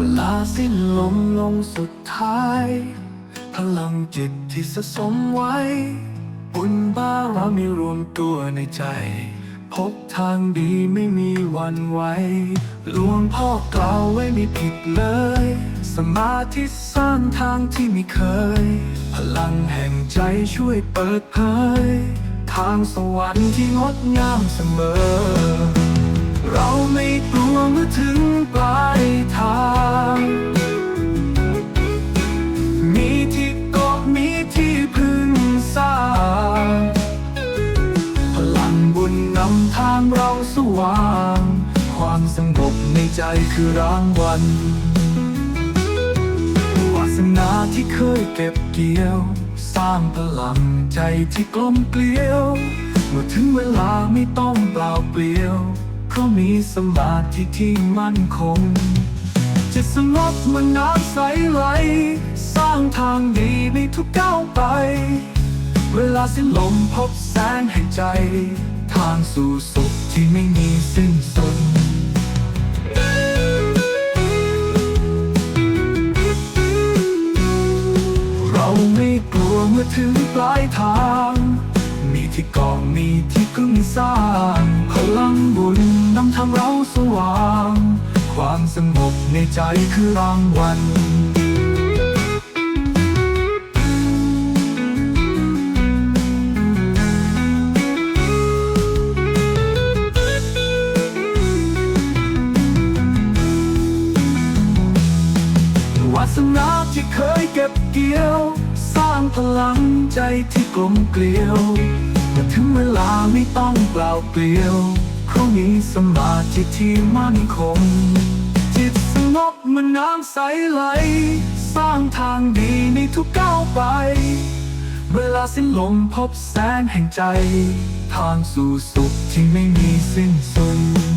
เวลาสิ้นลมลงสุดท้าย พลังจิตที่สะสมไว้ บุญบารมีรวมตัวในใจ พบทางดีไม่มีวันไหวหลวงพ่อกล่าวไว้ไม่ผิดเลย สมาธิสร้างทางที่ไม่เคย พลังแห่งใจช่วยเปิดเผย ทางสวรรค์ที่งดงามเสมอ เราไม่กลัวเมื่อถึง ว่าง ความสงบในใจคือรางวัลวาสนาที่เคยเก็บเกี่ยว สร้างพลังใจที่กลมเกลียว เมื่อถึงเวลาไม่ต้องเปล่าเปลี่ยวเพราะมีสมาธิที่มั่นคงจะสงบมันน้ำใสไหล สร้างทางดีในทุกก้าวไป เวลาสิ้นลมพบแสงแห่งใจ ทางสู่สุข ที่ไม่มีสิ้นสุดเราไม่กลัวเมื่อถึงปลายทาง มีที่กองมีที่กึ่งสร้างพลังบุญนำทางเราสว่าง ความสงบในใจคือรางวัล ที่เคยเก็บเกี่ยว สร้างพลังใจที่กลมเกลียวเมื่อถึงเวลาไม่ต้องเปล่าเปลี่ยวเพรามีสมาธิที่มั่นคง จิตสงบเหมันน้ำใสไหล สร้างทางดีในทุกก้าวไป เวลาสิ้นลมพบแสงแห่งใจ ทางสู่สุขที่ไม่มีสิ้นสุด